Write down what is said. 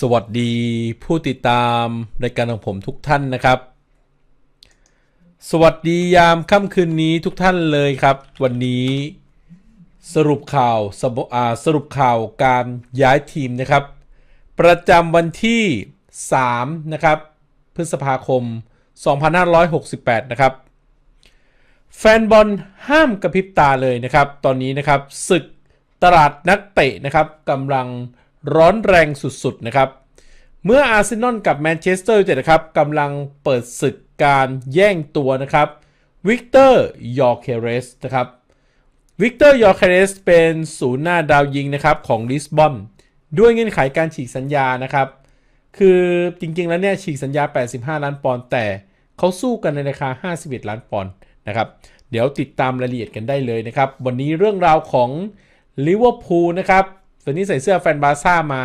สวัสดีผู้ติดตามรายการของผมทุกท่านนะครับ สวัสดียามค่ำคืนนี้ทุกท่านเลยครับ วันนี้สรุปข่าวสบอาสรุปข่าวการย้ายทีมนะครับ ประจำวันที่ 3 นะครับ พฤษภาคม 2568 นะครับ แฟนบอลห้ามกระพริบตาเลยนะครับ ตอนนี้นะครับศึกตลาดนักเตะนะครับกำลัง ร้อนแรงสุดๆนะครับ เมื่ออาร์เซนอลกับแมนเชสเตอร์ยูไนเต็ดครับกำลังเปิดศึกการแย่งตัวนะครับวิกเตอร์ยอร์เคเรสนะครับวิกเตอร์ยอร์เคเรสเป็นศูนย์หน้าดาวยิงนะครับของลิสบอนด้วยเงื่อนไขการฉีกสัญญานะครับ คือจริงๆแล้วเนี่ยฉีกสัญญา 85 ล้านปอนด์แต่เขาสู้กันในราคา 51 ล้านปอนด์นะครับเดี๋ยวติดตามรายละเอียดกันได้เลยนะครับ วันนี้เรื่องราวของลิเวอร์พูลนะครับ วันนี้ใส่เสื้อแฟนบาร์ซ่ามา